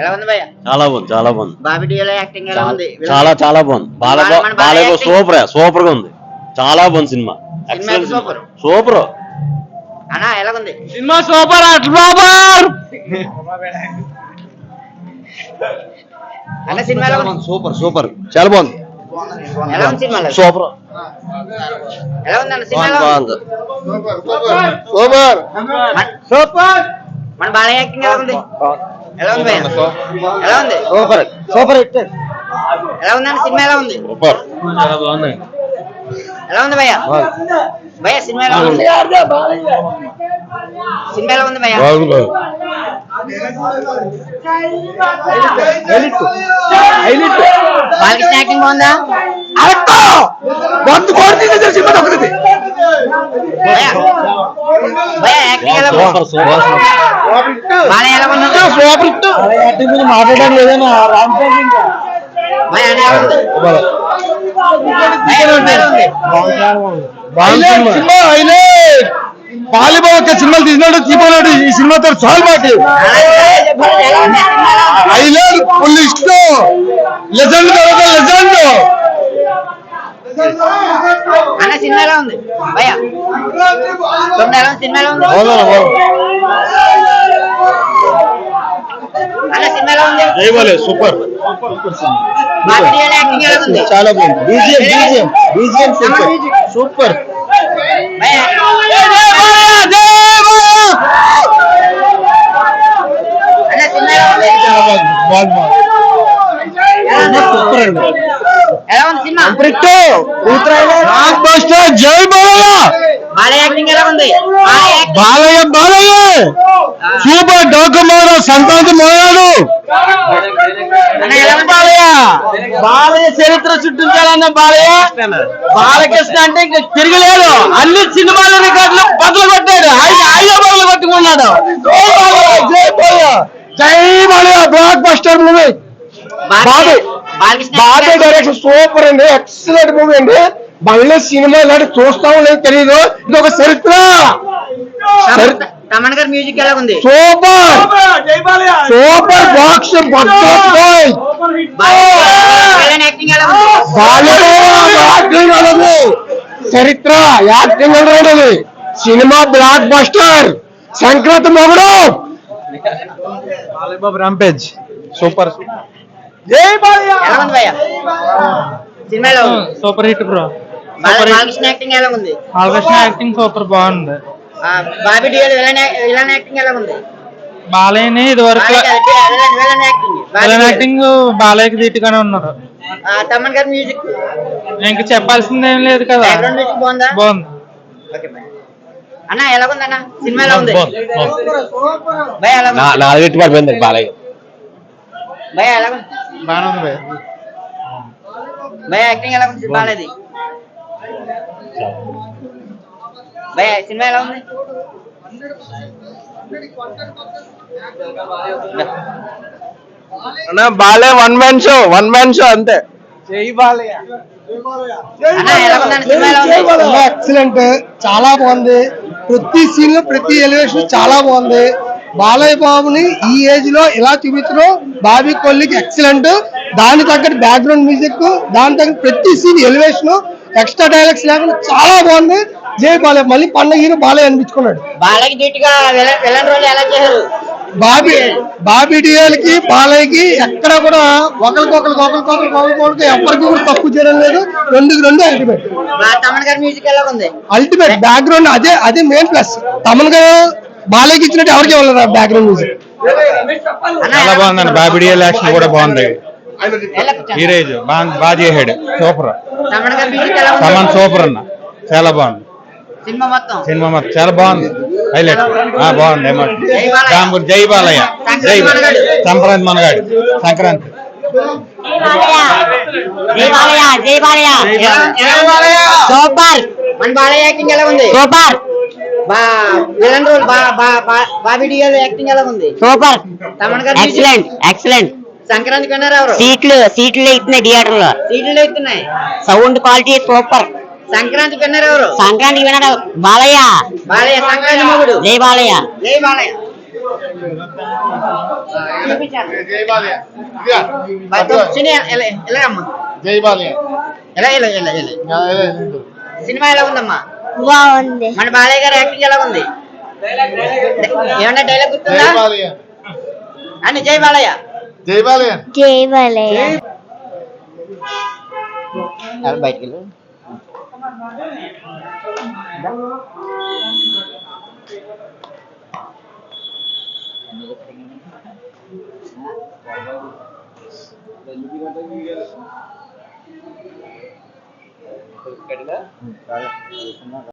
ఎలా ఉంది భయ్య? చాలా బాగుంది చాలా బాగుంది. బాబీ డియోలో యాక్టింగ్ ఎలా ఉంది? చాలా చాలా బాగుంది. బాలయ్య. సూపర్ సూపర్గా ఉంది. చాలా బాగుంది సినిమా. సూపర్. సూపర్. అన్నా ఎలా ఉంది? సినిమా సూపర్ సూపర్ అన్న సినిమా ఎలా ఉంది? Super super. చాలా బాగుంది. ఎలా ఉంది సినిమా? సూపర్. ఎలా ఉంది అన్న సినిమా ఎలా ఉంది? సూపర్ మన- మన బాలయ్య యాక్టింగ్ ఎలా ఉంది? ఎలా ఉంది భయ్య ఎలా ఉంది? సూపర్. Super hit. ఎలా ఉంది అన్న సినిమా ఎలా ఉంది? సూపర్. చాలా బాగుంది. ఎలా ఉంది భయ్య? భయ్య సినిమా ఎలా ఉంది? సినిమా ఎలా ఉంది భయ్య? బాలకృష్ణ యాక్టింగ్ బాగుందా? వంద కోటి తీసేసారు సినిమా దొరుకుతుంది భయ్య భయ్య యాక్టింగ్ ఎలా ఉంది సూపర్ సూపర్ బాలయ్య ఎలా ఉంది సూపర్ హిట్ మాట్లాడడం లేదన్నా రామ్ భయ్య అన్న ఎలా ఉంది భయ్య సినిమా ఎలా ఉంది సినిమా హైలైట్ బాలీబాబు ఒక సినిమాలు తీసినాడు తీపోనాడు ఈ సినిమాతో చాలు మాకు ఎలా ఉంది సినిమా ఎలా ఉంది హైలైట్ ఫుల్ ఇష్టం లెజెండ్ తర్వాత లెజెండ్ అన్న సినిమా ఎలా ఉంది భయ్య తొమ్మిది ఎలా ఉంది అన్న సినిమా ఎలా ఉంది జైవాలే సూపర్ చాలా బాగుంది బీజిఎం బీజిఎం బీజిఎం సూపర్ భయ్య అన్న సినిమా ఎలా ఉంది ఎలా ఉంది సినిమా రాక్ బస్టర్ జై బాలయ్య. బాలయ్య యాక్టింగ్ ఎలా ఉంది? బాలయ్య యాక్టింగ్. బాలయ్య బాలయ్య. సూపర్ డాకుమార సంక్రాంతి మోయాడు బాలయ్య. బాలయ్య చరిత్ర చుట్టించాలన్న బాలయ్య. బాలకృష్ణ అంటే ఇంకా తిరగలేదు. అన్ని సినిమాల రికార్డులు బదులు కొట్టాడు. ఆయన ఆయన బదులు కొట్టుకున్నాడు. జై బాలయ్య జై Balayya. Blockbuster movie Babu direction super అండి ఎక్సలెంట్ మూవీ అండి. మళ్ళీ సినిమా ఇలాంటి చూస్తామో లేదు తెలియదు ఇది ఒక చరిత్ర. తమన్- తమన్ గారి మ్యూజిక్ ఎలా ఉంది super super box boy. Balayya acting ఎలా ఉంది యాక్టింగ్ అనేది చరిత్ర యాక్టింగ్ అనేది సినిమా బ్లాక్ బస్టర్ సంక్రాంతి మొగుడు. Rampage super. జై ఎలా ఉంది భయ్య? సినిమా ఎలా ఉంది సూపర్ హిట్ బ్రో. బాల- బాలకృష్ణ యాక్టింగ్ ఎలా ఉంది? బాలకృష్ణ యాక్టింగ్ సూపర్ బాగుంది. ఆ, బాబీ డియోల్ విలన్ యాక్టింగ్ ఎలా ఉంది? బాలయ్యని ఇది వరకు విలన్ యాక్టింగ్. బాలయ్యకి ధీటుగానే ఉన్నారు. ఆ, తమన్ గారి మ్యూజిక్ ఇంక చెప్పాల్సింది ఏం లేదు కదా. బాగుందా? బాగుంది. Okay bye. అన్న ఎలా ఉంది. అన్న సినిమా ఎలా ఉంది? బాలయ్య. భయ ఎలా బాగానే ఉంది భయ యాక్టింగ్ ఎలా ఉంది బాగాలేదు భయ సినిమా ఎలా ఉంది బాలే one man show one man show అంతే ఉంది ఎక్సలెంట్ చాలా బాగుంది ప్రతి సీన్లో ప్రతి ఎలివేషన్ చాలా బాగుంది బాలయ్య బాబుని ఈ ఏజ్లో ఇలా చూపించడం బాబీ కొల్లికి ఎక్సలెంట్ దాని తగ్గట్టు బ్యాక్గ్రౌండ్ మ్యూజిక్ దాని తగ్గట్టు ప్రతి సీన్ ఎలివేషన్ ఎక్స్ట్రా డైలాగ్స్ లేకుండా చాలా బాగుంది. జై బాలయ్య. మళ్ళీ పండగ హీరో బాలయ్య అనిపించుకున్నాడు. బాబీ బాబీ డిఎల్కి బాలయ్యకి ఎక్కడ కూడా ఒకరికొకరికి ఒకరికొకరికి ఒకరికొకరికి ఎవరికి కూడా తక్కువ చేయడం లేదు. రెండుకి రెండు అల్టిమేట్ అల్టిమేట్ బ్యాక్గ్రౌండ్ అదే అదే మెయిన్ ప్లస్ తమన్ గారు బాలయ్యకి ఇచ్చినట్టు ఎవరికి ఇవ్వలేదు బ్యాక్గ్రౌండ్ మ్యూజిక్ అన్న చాలా బాగుందండి. బాబిడియల్ యాక్షన్ కూడా బాగుంది. హీరోయిజ్ బాగా చేసాడు సూపర్. సమాన్ సూపర్ అన్న. చాలా బాగుంది. సినిమా మొత్తం. సినిమా మొత్తం. చాలా బాగుంది. హైలైట్. ఆ, బాగుంది. ఏమో. జై బాలయ్య. జై. సంక్రాంతి మనగాడు. సంక్రాంతి జై బాలయ్య. జై బాలయ్య. సూపర్. మన బాలయ్య యాక్టింగ్ ఎలా ఉంది? సూపర్. యాక్టింగ్ ఎలా ఉంది. సూపర్. తమన్ గారి ఎక్సలెంట్ ఎక్సలెంట్ సంక్రాంతి విన్నారు ఎవరు? సీట్లు సీట్లు ఇస్తున్నాయి థియేటర్లో సీట్లు ఎత్తున్నాయి సౌండ్ క్వాలిటీ సూపర్. సంక్రాంతి విన్నారు ఎవరు? సంక్రాంతి వినడం బాలయ్య. బాలయ్య సంక్రాంతి మొగుడు జై బాలయ్య. జై బాలయ్య. సినిమా ఎలా ఉందమ్మా? బాగుంది. మన బాలయ్య గారి యాక్టింగ్ ఎలా ఉంది? ఏమన్నా డైలాగ్ గుర్తుందా? అని జై బాలయ్య. జై బాలయ్య. జై బాలయ్య. బయటికి கடையில்